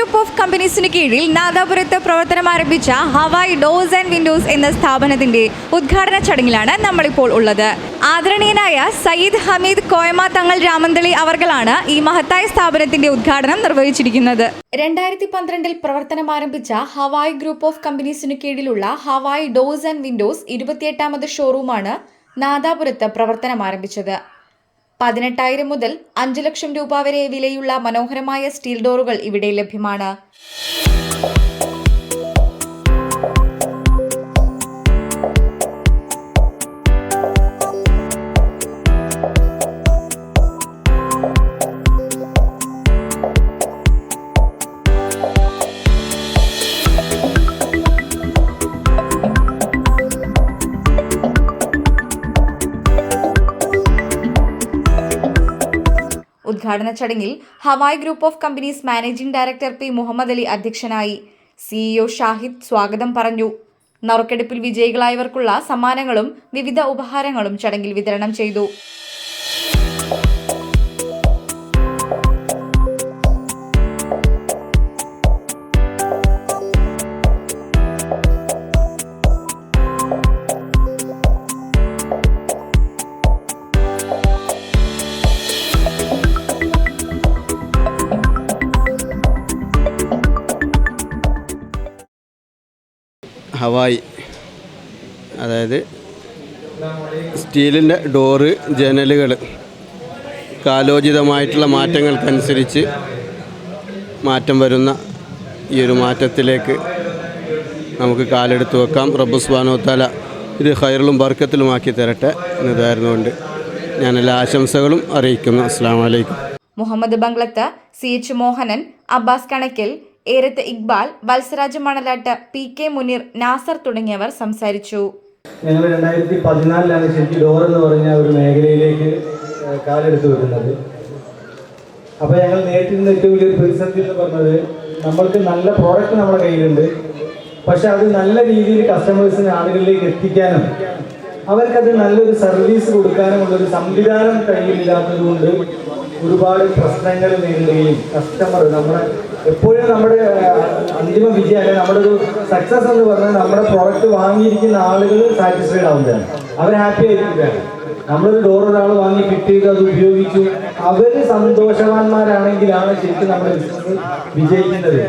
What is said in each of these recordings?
Group of കമ്പനീസിന് കീഴിൽ നാദാപുരത്ത് പ്രവർത്തനം ആരംഭിച്ച ഹവായ് ഡോസ് ആൻഡ് വിൻഡോസ് എന്ന സ്ഥാപനത്തിന്റെ ഉദ്ഘാടന ചടങ്ങിലാണ് നമ്മളിപ്പോൾ ഉള്ളത്. ആദരണീയനായ സയ്യിദ് ഹമീദ് കോയമ തങ്ങൾ രാമന്തളി അവർകളാണ് ഈ മഹത്തായ സ്ഥാപനത്തിന്റെ ഉദ്ഘാടനം നിർവഹിച്ചിരിക്കുന്നത്. രണ്ടായിരത്തി പന്ത്രണ്ടിൽ പ്രവർത്തനം ആരംഭിച്ച ഹവായ് ഗ്രൂപ്പ് ഓഫ് കമ്പനീസിന് കീഴിലുള്ള ഹവായ് ഡോസ് ആൻഡ് വിൻഡോസ് ഇരുപത്തിയെട്ടാമത് ഷോറൂമാണ് നാദാപുരത്ത് പ്രവർത്തനം ആരംഭിച്ചത്. പതിനെട്ടായിരം മുതൽ അഞ്ച് ലക്ഷം രൂപ വരെ വിലയുള്ള മനോഹരമായ സ്റ്റീൽ ഡോറുകൾ ഇവിടെ ലഭ്യമാണ്. ഉദ്ഘാടന ചടങ്ങിൽ Hawaii group of companies managing director P Muhammad Ali അധ്യക്ഷനായി. സിഇഒ ഷാഹിദ് സ്വാഗതം പറഞ്ഞു. നറുക്കെടുപ്പിൽ വിജയികളായവർക്കുള്ള സമ്മാനങ്ങളും വിവിധ ഉപഹാരങ്ങളും ചടങ്ങിൽ വിതരണം ചെയ്തു. ഹവായി അതായത് സ്റ്റീലിന്റെ ഡോറ് ജനലുകൾ കാലോചിതമായിട്ടുള്ള മാറ്റങ്ങൾക്കനുസരിച്ച് മാറ്റം വരുന്ന ഈ ഒരു മാറ്റത്തിലേക്ക് നമുക്ക് കാലെടുത്ത് വെക്കാം. റബ്ബു തആല ഇത് ഹൈറിലും ബർക്കത്തിലുമാക്കി തരട്ടെ എന്നതായിരുന്നുകൊണ്ട് ഞാൻ എല്ലാ ആശംസകളും അറിയിക്കുന്നു. അസ്സാം വലൈക്കും Muhammad Banglath C H Mohanan Abbas Kanakkil Erath Iqbal Valsaraj Manalatt P K Muneer Nasar തുടങ്ങിയവർ സംസാരിച്ചു. ഞങ്ങൾ രണ്ടായിരത്തി പതിനാലിലാണ് ശരിക്കും ഡോർ എന്ന് പറഞ്ഞ ഒരു മേഖലയിലേക്ക് കാലെടുത്ത് വരുന്നത് അപ്പോൾ ഞങ്ങൾ നേരിട്ടിരുന്ന ഏറ്റവും വലിയൊരു പ്രതിസന്ധി എന്ന് പറഞ്ഞത് നമ്മൾക്ക് നല്ല പ്രോഡക്റ്റ് നമ്മുടെ കയ്യിലുണ്ട്. പക്ഷെ അത് നല്ല രീതിയിൽ കസ്റ്റമേഴ്സിന് ആളുകളിലേക്ക് എത്തിക്കാനും അവർക്കത് നല്ലൊരു സർവീസ് കൊടുക്കാനും ഒരു സംവിധാനം കഴിയില്ലാത്തത് കൊണ്ട് ഒരുപാട് പ്രശ്നങ്ങൾ നേരിടുകയും കസ്റ്റമർ നമ്മുടെ എപ്പോഴും നമ്മുടെ അന്തിമ വിജയം അല്ലെങ്കിൽ നമ്മുടെ ഒരു സക്സസ് എന്ന് പറഞ്ഞാൽ നമ്മുടെ പ്രോഡക്റ്റ് വാങ്ങിയിരിക്കുന്ന ആളുകൾ സാറ്റിസ്ഫൈഡ് ആവുന്നതാണ് അവർ ഹാപ്പി ആയിരിക്കുകയാണ് നമ്മളൊരു ഡോർ ഒരാൾ വാങ്ങി ചെയ്ത് അത് ഉപയോഗിച്ചു അവർ സന്തോഷവാന്മാരാണെങ്കിലാണ് ശരിക്കും നമ്മുടെ ബിസിനസ് വിജയിക്കുന്നത്.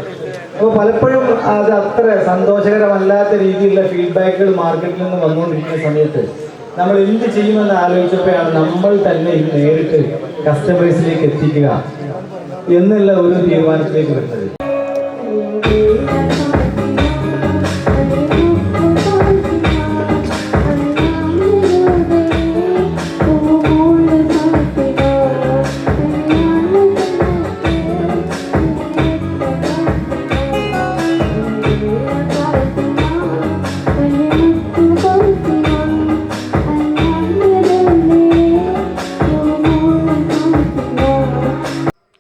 അപ്പോൾ പലപ്പോഴും അത് അത്ര സന്തോഷകരമല്ലാത്ത രീതിയിലുള്ള ഫീഡ്ബാക്കുകൾ മാർക്കറ്റിൽ നിന്ന് വന്നുകൊണ്ടിരിക്കുന്ന സമയത്ത് നമ്മൾ എന്ത് ചെയ്യുമെന്ന് ആലോചിച്ചപ്പോഴാണ് നമ്മൾ തന്നെ ഇത് നേരിട്ട് കസ്റ്റമേഴ്സിലേക്ക് എത്തിക്കുക. എന്നുള്ള ഒരു തീരുമാനത്തിലേക്ക് വരുന്നത്.